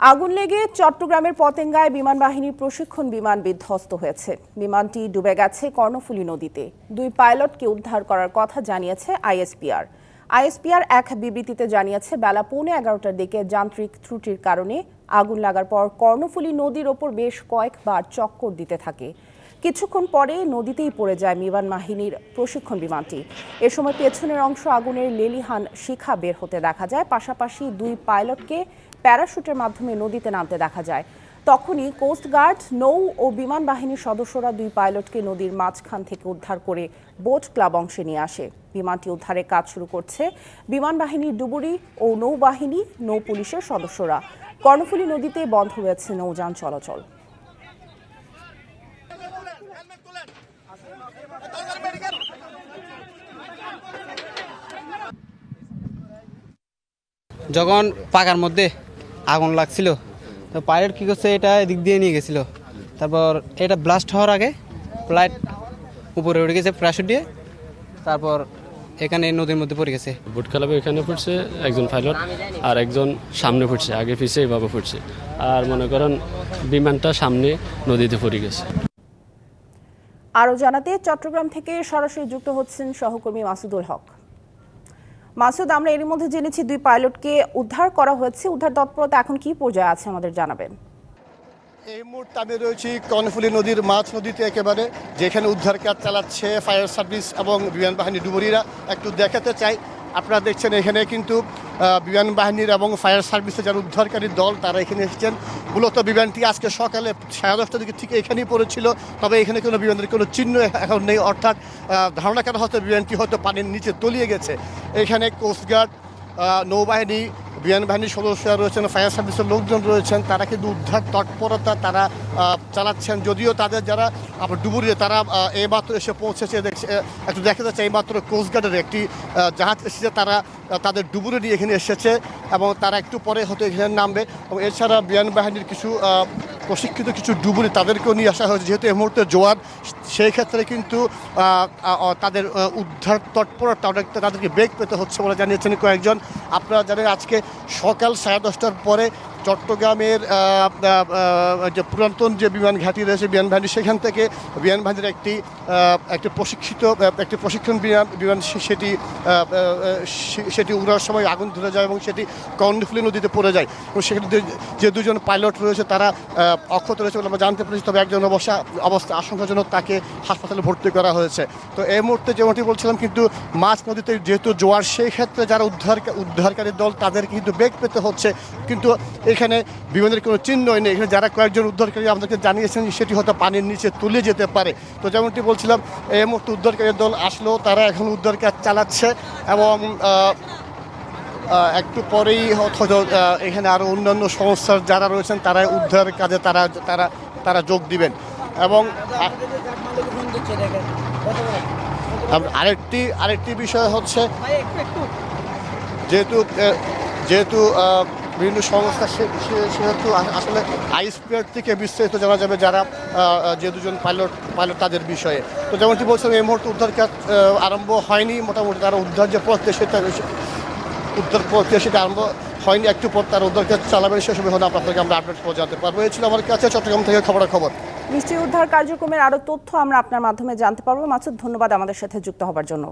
আগুন লেগে চট্টগ্রামের পতেঙ্গায় বিমান বাহিনীর প্রশিক্ষণ বিমান বিধ্বস্ত হয়েছে। বিমানটি ডুবে গেছে কর্ণফুলী নদীতে। দুই পাইলটকে উদ্ধার করার কথা জানিয়েছে আইএসপিআর। আইএসপিআর এক বিবৃতিতে জানিয়েছে, বেলা পৌনে এগারোটার দিকে যান্ত্রিক ত্রুটির কারণে আগুন লাগার পর কর্ণফুলী নদীর ওপর বেশ কয়েকবার চক্কর দিতে থাকে। কিছুক্ষণ পরে নদীতেই পড়ে যায় বিমান বাহিনীর প্রশিক্ষণ বিমানটি। এ সময় পেছনের অংশ আগুনের লেলিহান শিখা বের হতে দেখা যায়। পাশাপাশি দুই পাইলটকে প্যারাশুটের মাধ্যমে নদীতে নামতে দেখা যায়। তখনই কোস্টগার্ড নৌ ও বিমান বাহিনীর সদস্যরা দুই পাইলটকে নদীর মাঝখান থেকে উদ্ধার করে বোট ক্লাব অংশে নিয়ে আসে। বিমানটি উদ্ধারের কাজ শুরু করছে বিমান বাহিনীর ডুবুরি ও নৌবাহিনী নৌ পুলিশের সদস্যরা। কর্ণফুলী নদীতে বন্ধ হয়েছে নৌযান চলাচল। যখন পাকার মধ্যে আগুন লাগছিল। তো পাইলট কী করছে এটা এদিক দিয়ে নিয়ে গেছিল। তারপর এটা ব্লাস্ট হওয়ার আগে ফ্লাইট উপরে উঠে গেছে প্যারাশুট দিয়ে তারপর এখানে নদীর মধ্যে পড়ে গেছে। বুট খেলাবে এখানে ফুটছে একজন পাইলট আর একজন সামনে ফুটছে আগে পিছে এভাবে ফুটছে। আর মনে করেন বিমানটা সামনে নদীতে পড়ে গেছে। আরও জানাতে চট্টগ্রাম থেকে সরাসরি যুক্ত হচ্ছেন সহকর্মী মাসুদুল হক। মাসুদ, আমরা এর মধ্যে জেনেছি দুই পাইলটকে উদ্ধার করা হয়েছে। উদ্ধার তৎপরতা এখন কি পর্যায়ে আছে আমাদের জানাবেন। এই মুহূর্তে আমি রয়েছি কর্ণফুলি নদীর মাছ নদীতে একেবারে, যেখানে উদ্ধার কাজ চালাচ্ছে ফায়ার সার্ভিস এবং বিমান বাহিনী ডুবুরিরা। একটু দেখাতে চাই আপনারা দেখছেন এখানে কিন্তু বিমান বাহিনীর এবং ফায়ার সার্ভিসের যারা উদ্ধারকারী দল, তারা এখানে এসেছেন। মূলত বিমানটি আজকে সকালে সাড়ে দশটার দিকে ঠিক এখানেই পড়েছিল, তবে এখানে কোনো বিমানের কোনো চিহ্ন এখন নেই। অর্থাৎ ধারণা করা হয়তো বিমানটি হয়তো পানির নিচে তলিয়ে গেছে। এখানে কোস্টগার্ড নৌবাহিনী বিমান বাহিনীর সদস্যরা রয়েছেন ফায়ার সার্ভিসের লোকজন রয়েছেন, তারা কিন্তু উদ্ধার তৎপরতা তারা চালাচ্ছেন। যদিও তাদের যারা, আবার ডুবুরিয়ে তারা এইমাত্র এসে পৌঁছেছে একটু দেখা যাচ্ছে এইমাত্র কোস্টগার্ডের একটি জাহাজ এসেছে, তারা তাদের ডুবুরে নিয়ে এখানে এসেছে এবং তারা একটু পরে হয়তো এখানে নামবে। এবং এছাড়া বিমান বাহিনীর কিছু প্রশিক্ষিত কিছু ডুবুরি তাদেরকেও নিয়ে আসা হয়েছে। যেহেতু এই মুহূর্তে জোয়ার, সেই ক্ষেত্রে কিন্তু তাদের উদ্ধার তৎপরতা অনেকটা তাদেরকে বেগ পেতে হচ্ছে বলে জানিয়েছেন কয়েকজন। আপনারা জানেন আজকে সকাল সাড়ে দশটার পরে চট্টগ্রামের যে পুরাতন যে বিমান ঘাঁটি রয়েছে, বিমান বাহিনী সেখান থেকে বিমান বাহিনীর একটি একটি প্রশিক্ষিত একটি প্রশিক্ষণ বিমান বিমান সেটি সেটি উড়ার সময় আগুন ধরে যায় এবং সেটি কর্ণফুলী নদীতে পড়ে যায়। এবং সেখানে যে- যে দুজন পাইলট রয়েছে, তারা অক্ষত রয়েছে বলে আমরা জানতে পেরেছি, তবে একজন অবস্থা অবস্থা আশঙ্কাজনক, তাকে হাসপাতালে ভর্তি করা হয়েছে। তো এই মুহূর্তে যেমনটি বলছিলাম, কিন্তু মাছ নদীতে যেহেতু জোয়ার, সেই ক্ষেত্রে যারা উদ্ধার উদ্ধারকারী দল তাদের কিন্তু বেগ পেতে হচ্ছে। কিন্তু এখানে বিমানের কোনো চিহ্নই নেই। এখানে যারা কয়েকজন উদ্ধারকারী আমাদেরকে জানিয়েছেন সেটি হয়তো পানির নিচে তুলে যেতে পারে। তো যেমনটি বলছিলাম, এই মুহূর্তে উদ্ধারকারী দল আসলেও তারা এখন উদ্ধার কাজ চালাচ্ছে এবং একটু পরেই হয়তো এখানে আরও অন্যান্য সংস্থার যারা রয়েছেন তারা উদ্ধার কাজে তারা তারা তারা যোগ দিবেন। এবং আরেকটি আরেকটি বিষয় হচ্ছে, যেহেতু যেহেতু বিভিন্ন সংস্থা সেহেতু আসলে আইসপিআর থেকে বিস্তারিত জানা যাবে যারা যে দুজন পাইলট পাইলট তাদের বিষয়ে। তো যেমনটি বলছিলাম এই মুহূর্তে উদ্ধার কাজ আরম্ভ হয়নি। মোটামুটি তারা উদ্ধার যে প্রক্রিয়া সেটা, উদ্ধার প্রক্রিয়া সেটা আরম্ভ হয়নি। একটু পর তারা উদ্ধার কাজ চালাবেন সে সময় হলে আপনাদেরকে আমরা আপডেট পৌঁছাতে পারব। এই ছিল আমার কাছে চট্টগ্রাম থেকে খবরের খবর। নিশ্চয়ই উদ্ধার কার্যক্রমের আরও তথ্য আমরা আপনার মাধ্যমে জানতে পারব। মাসুদ ধন্যবাদ আমাদের সাথে যুক্ত হবার জন্য।